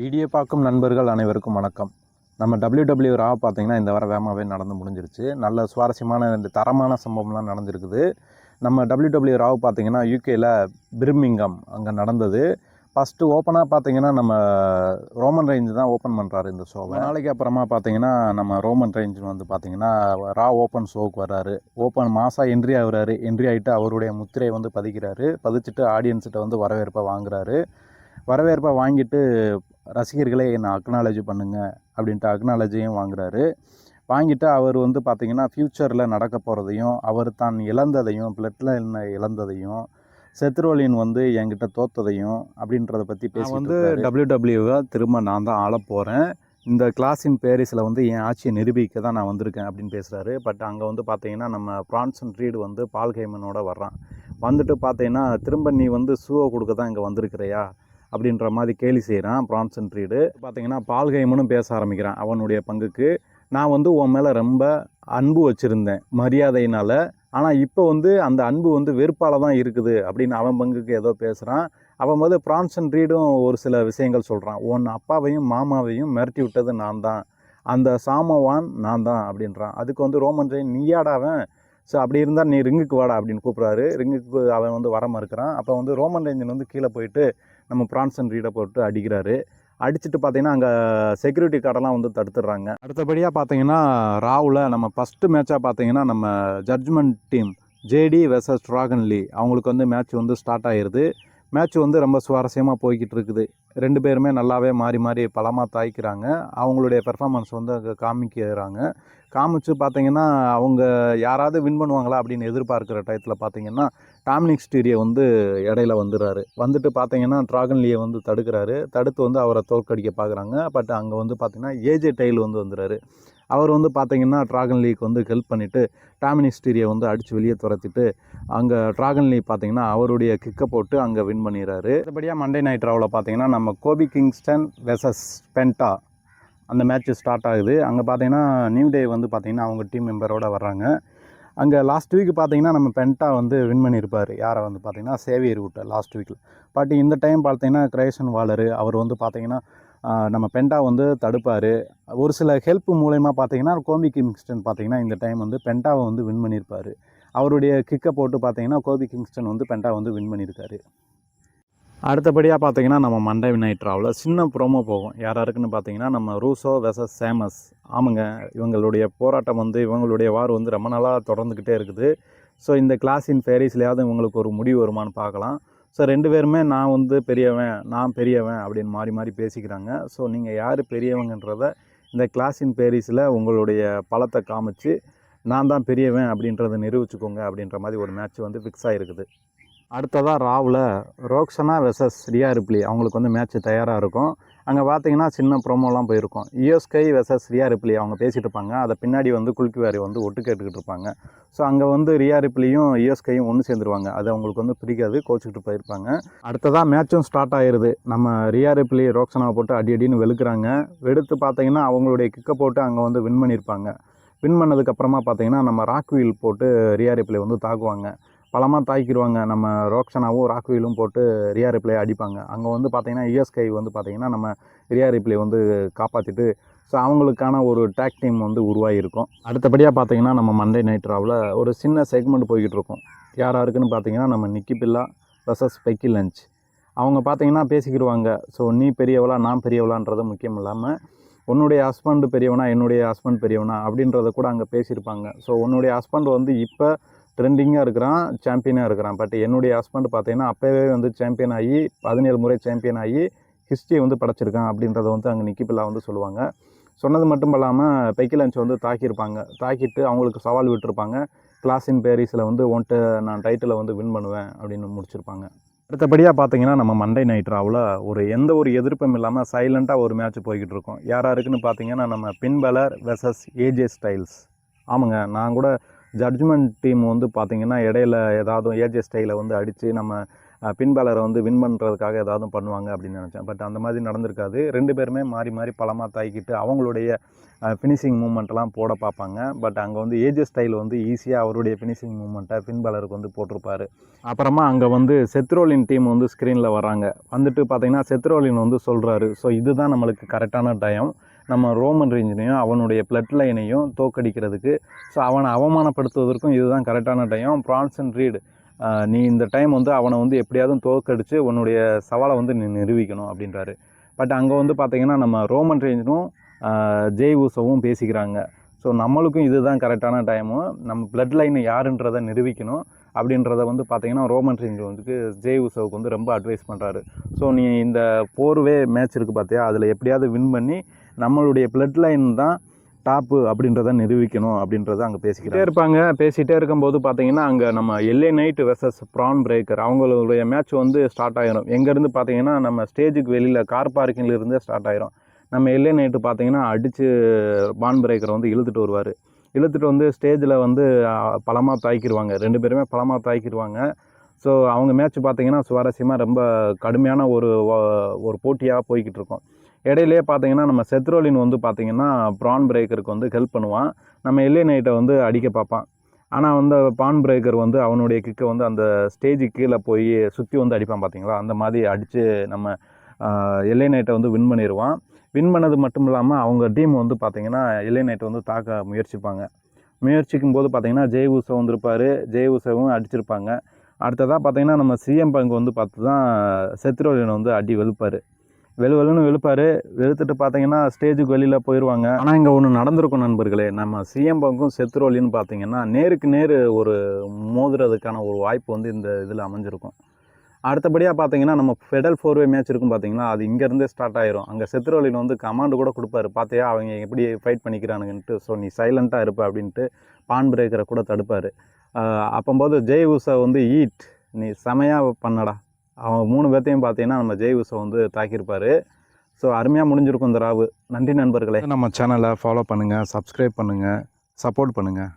Video பார்க்கும் நண்பர்கள் அனைவருக்கும் வணக்கம். நம்ம டபிள்யூ டபிள்யூ ரா பார்த்தீங்கன்னா இந்த வாரம் வேகமாகவே நடந்து முடிஞ்சிருச்சு. நல்ல சுவாரஸ்யமான இந்த தரமான சம்பவம்லாம் நடந்திருக்குது. நம்ம டபிள்யூ டபிள்யூ ராவ் பார்த்தீங்கன்னா யூகேயில் பிர்மிங்கம் அங்கே நடந்தது. ஃபஸ்ட்டு ஓப்பனாக பார்த்தீங்கன்னா நம்ம ரோமன் ரேஞ்ச் தான் ஓப்பன் பண்ணுறாரு இந்த ஷோவை நாளைக்கு அப்புறமா பார்த்தீங்கன்னா நம்ம ரோமன் ரேஞ்ச் வந்து பார்த்தீங்கன்னா ரா ஓப்பன் ஷோவுக்கு வர்றாரு. ஓப்பன் மாதம் என்ட்ரி ஆகுறாரு. என்ட்ரி ஆகிட்டு அவருடைய முத்திரையை வந்து பதிக்கிறாரு. பதிச்சுட்டு ஆடியன்ஸ்கிட்ட வந்து வரவேற்பை வாங்குறாரு. வரவேற்பை வாங்கிட்டு ரசிகர்களே என்னை அக்னாலஜி பண்ணுங்க அப்படின்ட்டு அக்னாலஜியும் வாங்குறாரு. வாங்கிட்டு அவர் வந்து பார்த்திங்கன்னா ஃப்யூச்சரில் நடக்க போகிறதையும் அவர் தான் இழந்ததையும் பிளட்டில் என்ன இழந்ததையும் செத்ரோலின் வந்து என்கிட்ட தோத்ததையும் அப்படின்றத பற்றி பேசி வந்து டபிள்யூ டபிள்யூவை திரும்ப நான் தான் ஆள போகிறேன் இந்த கிளாஸின் பேரிஸில் வந்து என் ஆட்சியை நிரூபிக்க தான் நான் வந்திருக்கேன் அப்படின்னு பேசுகிறாரு பட் அங்கே வந்து பார்த்தீங்கன்னா நம்ம பிரான்சன் ரீடு வந்து பால் கைமனோட வர்றான். வந்துட்டு பார்த்தீங்கன்னா திரும்ப நீ வந்து ஷூவை கொடுக்க தான் இங்கே வந்திருக்கிறையா? அப்படின்ற மாதிரி கேலி செய்கிறான் பிரான்சன் ரீடு. பார்த்தீங்கன்னா பால்கைமனும் பேச ஆரம்பிக்கிறான் அவனுடைய பங்குக்கு. நான் வந்து உன் மேலே ரொம்ப அன்பு வச்சுருந்தேன் மரியாதையினால். ஆனால் இப்போ வந்து அந்த அன்பு வந்து வெறுப்பால் தான் இருக்குது அப்படின்னு அவன் பங்குக்கு ஏதோ பேசுகிறான் அவன் வந்து பிரான்சன் ரீடும் ஒரு சில விஷயங்கள் சொல்கிறான் உன் அப்பாவையும் மாமாவையும் மிரட்டி விட்டது நான் தான். அந்த சாமவான் நான் தான் அப்படின்றான். அதுக்கு வந்து ரோமன் ரெயின் நீயாடாவன் ஸோ அப்படி இருந்தால் நீ ரிங்குக்கு வாடா அப்படின்னு கூப்பிட்றாரு. ரிங்குக்கு அவன் வந்து வர மறுக்கிறான். அப்போ வந்து ரோமன் ரேஞ்சன் வந்து கீழே போயிட்டு நம்ம பிரான்சன் ரீடை போட்டு அடிக்கிறாரு. அடிச்சுட்டு பார்த்தீங்கன்னா அங்கே செக்யூரிட்டி கார்டெல்லாம் வந்து தடுத்துடுறாங்க. அடுத்தபடியாக பார்த்தீங்கன்னா ராவில் நம்ம ஃபஸ்ட்டு மேட்சாக பார்த்தீங்கன்னா நம்ம judgement team JD versus dragon Lee அவங்களுக்கு வந்து மேட்ச் வந்து ஸ்டார்ட் ஆகிருது மேட்ச் வந்து ரொம்ப சுவாரஸ்யமாக போய்கிட்டு இருக்குது. ரெண்டு பேருமே நல்லாவே மாறி மாறி பலமாக தாய்க்கிறாங்க. அவங்களுடைய பெர்ஃபார்மன்ஸ் வந்து அங்கே காமிக்கிறாங்க. காமிச்சு பார்த்தீங்கன்னா அவங்க யாராவது வின் பண்ணுவாங்களா அப்படின்னு எதிர்பார்க்குற டயத்தில் பார்த்தீங்கன்னா டாமினிக் ஸ்டீரியை வந்து இடையில வந்துடுறாரு. வந்துட்டு பார்த்தீங்கன்னா ட்ராகன்லியை வந்து தடுக்கிறாரு. தடுத்து வந்து அவரை தோற்கடிக்க பார்க்குறாங்க பட் அங்கே வந்து பார்த்திங்கன்னா ஏஜே டைல் வந்து வந்துடுறாரு. அவர் வந்து பார்த்திங்கன்னா ட்ராகன் லீக் வந்து ஹெல்ப் பண்ணிவிட்டு டாமினிஸ்டீரியை வந்து அடித்து வெளியே துரத்திட்டு அங்கே ட்ராகன் லீ பார்த்திங்கன்னா அவருடைய கிக்கை போட்டு அங்கே வின் பண்ணிடுறாரு. அடுத்தபடியாக மண்டே நைட் ராவில் பார்த்தீங்கன்னா நம்ம கோபி கிங்ஸ்டன் வெசஸ் பென்டா அந்த மேட்ச் ஸ்டார்ட் ஆகுது. அங்கே பார்த்தீங்கன்னா நியூ டே வந்து பார்த்திங்கன்னா அவங்க டீம் மெம்பரோடு வர்றாங்க. அங்கே லாஸ்ட் வீக் பார்த்தீங்கன்னா நம்ம பென்டா வந்து வின் பண்ணியிருப்பார் யாரை வந்து பார்த்தீங்கன்னா சேவியர் விட்ட லாஸ்ட் வீக்கில் பட் இந்த டைம் பார்த்தீங்கன்னா கிரேஷன் வாலரு அவர் வந்து பார்த்திங்கன்னா நம்ம பென்டா வந்து தடுப்பார். ஒரு சில ஹெல்ப் மூலயமா பார்த்தீங்கன்னா கோபி கிங்ஸ்டன் பார்த்தீங்கன்னா இந்த டைம் வந்து பென்டாவை வந்து வின் பண்ணியிருப்பார் அவருடைய கிக்கை போட்டு பார்த்தீங்கன்னா கோபி கிங்ஸ்டன் வந்து பென்டா வந்து வின் பண்ணியிருக்காரு அடுத்தபடியாக பார்த்தீங்கன்னா நம்ம மண்டே நைட் ராவில் சின்ன ப்ரோமோ போகும். யார் யாருக்குன்னு பார்த்தீங்கன்னா நம்ம ரூசோ வெசஸ் சேமஸ். ஆமாங்க இவங்களுடைய போராட்டம் வந்து இவங்களுடைய வார் வந்து ரொம்ப நாளாக தொடர்ந்துக்கிட்டே இருக்குது. ஸோ இந்த கிளாஸின் ஃபேரிஸ்லையாவது இவங்களுக்கு ஒரு முடிவு வருமானு பார்க்கலாம். ஸோ ரெண்டு பேருமே நான் வந்து பெரியவன் நான் பெரியவன் அப்படின்னு மாறி மாறி பேசிக்கிறாங்க. ஸோ நீங்கள் யார் பெரியவங்கன்றத இந்த கிளாஸின் பேரிஸில் உங்களுடைய பலத்தை காமிச்சு நான் தான் பெரியவன் அப்படின்றத நிரூபிச்சுக்கோங்க அப்படின்ற மாதிரி ஒரு மேட்ச் வந்து ஃபிக்ஸ் ஆகிருக்குது அடுத்ததாக ராவில் ரோக்ஷனா வெசஸ் ரியா ரிப்ளி. அவங்களுக்கு வந்து மேட்ச் தயாராக இருக்கும். அங்கே பார்த்தீங்கன்னா சின்ன ப்ரோமோலாம் போயிருக்கும். இயோஸ்கை வெசஸ் ரியா ரிப்ளி அவங்க பேசிகிட்டு இருப்பாங்க. அதை பின்னாடி வந்து குல்கிவாரி வந்து ஒட்டு கேட்டுக்கிட்டு இருப்பாங்க. ஸோ அங்கே வந்து ரியா ரிப்ளியும் இயோஸ்கையும் ஒன்று சேர்ந்துருவாங்க. அது அவங்களுக்கு வந்து பிடிக்காது கோச்சிக்கிட்டு போயிருப்பாங்க. அடுத்ததாக மேட்சும் ஸ்டார்ட் ஆயிடுது நம்ம ரியா ரிப்ளி ரோக்ஸனாவை போட்டு அடி அடின்னு வெளுக்கிறாங்க. வெடுத்து பார்த்தீங்கன்னா அவங்களுடைய கிக்கை போட்டு அங்கே வந்து வின் பண்ணியிருப்பாங்க வின் பண்ணதுக்கப்புறமா பார்த்தீங்கன்னா நம்ம ராக்வீல் போட்டு ரியா ரிப்ளி வந்து தாக்குவாங்க. பலமாக தாக்கிடுவாங்க நம்ம ரோக்ஷனாவும் ராக்வீலும் போட்டு ரியா ரிப்ளை அடிப்பாங்க. அங்கே வந்து பார்த்தீங்கன்னா இஎஸ்கை வந்து பார்த்தீங்கன்னா நம்ம ரியா ரிப்ளை வந்து காப்பாற்றிட்டு ஸோ அவங்களுக்கான ஒரு டேக் டீம் வந்து உருவாகியிருக்கும். அடுத்தபடியாக பார்த்தீங்கன்னா நம்ம மண்டே நைட் ராவில் ஒரு சின்ன செக்மெண்ட் போய்கிட்டு இருக்கோம் யார் யாருக்குன்னு பார்த்தீங்கன்னா நம்ம Nikki Bella versus Becky Lynch. அவங்க பார்த்தீங்கன்னா பேசிக்கிடுவாங்க ஸோ நீ பெரியவளா நான் பெரியவளான்றது முக்கியம் இல்லாமல் உன்னுடைய ஹஸ்பண்டு பெரியவனா என்னுடைய ஹஸ்பண்ட் பெரியவனா அப்படின்றத கூட அங்கே பேசியிருப்பாங்க. ஸோ உன்னுடைய ஹஸ்பண்ட் வந்து இப்போ ட்ரெண்டிங்காக இருக்கிறான் சாம்பியனாக இருக்கிறான். பட் என்னுடைய ஹஸ்பண்ட் பார்த்தீங்கன்னா அப்போவே வந்து சாம்பியன் ஆகி பதினேழு முறை சாம்பியன் ஆகி ஹிஸ்ட்ரியை வந்து படைச்சிருக்கான் அப்படின்றத வந்து அங்கே நிக்கிப்பில்லா வந்து சொல்லுவாங்க. சொன்னது மட்டும் இல்லாமல் பெக்கிலன்ஸ் வந்து தாக்கியிருப்பாங்க. தாக்கிட்டு அவங்களுக்கு சவால் விட்டுருப்பாங்க. கிளாஸ் இன் பேரிஸில் வந்து ஒன்ட்டு நான் டைட்டிலை வந்து வின் பண்ணுவேன் அப்படின்னு முடிச்சிருப்பாங்க. அடுத்தபடியாக பார்த்தீங்கன்னா நம்ம மண்டே நைட் ராவில் ஒரு எந்த ஒரு எதிர்ப்பும் இல்லாமல் சைலண்ட்டாக ஒரு மேட்ச் போய்கிட்டு இருக்கோம். யாராருக்குன்னு பார்த்தீங்கன்னா நம்ம பின்பலர் வெர்சஸ் ஏஜே ஸ்டைல்ஸ் ஆமாங்க நான் கூட ஜட்ஜ்மெண்ட் டீம் வந்து பார்த்திங்கன்னா இடையில ஏதாவது ஏஜே ஸ்டைலை வந்து அடித்து நம்ம பின்பாலரை வந்து வின் பண்ணுறதுக்காக ஏதாவது பண்ணுவாங்க அப்படின்னு நினச்சேன். பட் அந்த மாதிரி நடந்திருக்காது. ரெண்டு பேருமே மாறி மாறி பலமாக தாக்கிட்டு அவங்களுடைய ஃபினிஷிங் மூமெண்ட்லாம் போட பார்ப்பாங்க. பட் அங்கே வந்து ஏஜே ஸ்டைல் வந்து ஈஸியாக அவருடைய ஃபினிஷிங் மூமெண்ட்டை பின்பாலருக்கு வந்து போட்டிருப்பாரு. அப்புறமா அங்கே வந்து செத்ரோலின் டீம் வந்து ஸ்க்ரீனில் வராங்க வந்துட்டு பார்த்தீங்கன்னா செத்ரோலின் வந்து சொல்கிறாரு ஸோ இதுதான் நம்மளுக்கு கரெக்டான டைம் நம்ம ரோமன் ரேஞ்சனையும் அவனுடைய பிளட் லைனையும் தோக்கடிக்கிறதுக்கு ஸோ அவனை அவமானப்படுத்துவதற்கும் இதுதான் கரெக்டான டைம் ப்ரான்சன் ரீடு நீ இந்த டைம் வந்து அவனை வந்து எப்படியாவது தோக்கடித்து உன்னுடைய சவாலை வந்து நீ நிரூபிக்கணும் அப்படின்றாரு. பட் அங்கே வந்து பார்த்தீங்கன்னா நம்ம ரோமன் ரேஞ்சனும் ஜெய் ஊசவும் பேசிக்கிறாங்க. ஸோ நம்மளுக்கும் இதுதான் கரெக்டான டைமு நம்ம பிளட் லைன் யாருன்றதை நிரூபிக்கணும் அப்படின்றத வந்து பார்த்தீங்கன்னா ரோமன் ரேஞ்ச் வந்து ஜெய் உசவுக்கு வந்து ரொம்ப அட்வைஸ் பண்ணுறாரு ஸோ நீ இந்த போர்வே மேட்ச் இருக்குது பார்த்தியா அதில் எப்படியாவது வின் பண்ணி நம்மளுடைய பிளட் லைன் தான் டாப்பு அப்படின்றத நிரூபிக்கணும் அப்படின்றத அங்கே பேசிக்கிட்டே இருப்பாங்க. பேசிகிட்டே இருக்கும்போது பார்த்தீங்கன்னா அங்கே நம்ம LA night versus brawn breaker அவங்களுடைய மேட்ச் வந்து ஸ்டார்ட் ஆகிரும் எங்கேருந்து பார்த்தீங்கன்னா நம்ம ஸ்டேஜுக்கு வெளியில் கார் பார்க்கிங்லேருந்தே ஸ்டார்ட் ஆகிரும் நம்ம எல்ஏ நைட்டு பார்த்தீங்கன்னா அடித்து பான் பிரேக்கரை வந்து இழுத்துட்டு வருவார். இழுத்துட்டு வந்து ஸ்டேஜில் வந்து பலமாக தாக்கிடுவாங்க ரெண்டு பேருமே பலமாக தாக்கிடுவாங்க ஸோ அவங்க மேட்ச் பார்த்தீங்கன்னா சுவாரஸ்யமாக ரொம்ப கடுமையான ஒரு ஒரு போட்டியாக போய்கிட்டு இருக்கோம். இடையிலே பார்த்தீங்கன்னா நம்ம செத்ரோலின் வந்து பார்த்திங்கன்னா ப்ரான் பிரேக்கருக்கு வந்து ஹெல்ப் பண்ணுவான். நம்ம எல்ஏ நைட்டை வந்து அடிக்க பார்ப்பான். ஆனால் வந்து பான் பிரேக்கர் வந்து அவனுடைய கிக்கை வந்து அந்த ஸ்டேஜுக்கு கீழே போய் சுற்றி வந்து அடிப்பான் பார்த்தீங்களா? அந்த மாதிரி அடித்து நம்ம எல்ஏ நைட்டை வந்து வின் பண்ணிடுவான் வின் பண்ணது மட்டும் இல்லாமல் அவங்க டீம் வந்து பார்த்திங்கன்னா எல்ஏ நைட்டை வந்து தாக்க முயற்சிப்பாங்க. முயற்சிக்கும் போது பார்த்தீங்கன்னா ஜெய் உசவ் வந்திருப்பார். ஜெய் உஷாவும் அடிச்சிருப்பாங்க. அடுத்ததாக பார்த்தீங்கன்னா நம்ம சிஎம் பங்கு வந்து பார்த்து தான் செத்ரோலினை வந்து அடி வெளுப்பார் வெளு வெளுன்னு வெளுப்பார். வெளுத்துட்டு பார்த்தீங்கன்னா ஸ்டேஜுக்கு வெளியில் போயிடுவாங்க ஆனால் இங்கே ஒன்று நடந்திருக்கும் நண்பர்களே. நம்ம சிஎம் பங்கும் பார்த்தீங்கன்னா நேருக்கு நேர் ஒரு மோதுறதுக்கான ஒரு வாய்ப்பு வந்து இந்த இதில் அமைஞ்சிருக்கும். அடுத்தபடியாக பார்த்தீங்கன்னா நம்ம ஃபெடல் ஃபோர்வே மேட்ச் இருக்கும் பார்த்தீங்கன்னா அது இங்கேருந்தே ஸ்டார்ட் ஆயிரும். அங்கே செத்துரோலின் வந்து கமாண்டு கூட கொடுப்பாரு. பார்த்தியா அவங்க எப்படி ஃபைட் பண்ணிக்கிறானுங்கன்ட்டு ஸோ நீ சைலண்ட்டாக இருப்ப அப்படின்ட்டு பான் பிரேக்கரை கூட தடுப்பார். அப்போம்போது ஜெய் உஷா வந்து ஈட் நீ செமையாக பண்ணடா. அவங்க மூணு பேர்த்தையும் பார்த்தீங்கன்னா நம்ம ஜெய் உஷா வந்து தாக்கியிருப்பார். ஸோ அருமையாக முடிஞ்சிருக்கும் இந்த ராவு. நன்றி நண்பர்களே. நம்ம சேனலை ஃபாலோ பண்ணுங்கள் சப்ஸ்கிரைப் பண்ணுங்கள் சப்போர்ட் பண்ணுங்கள்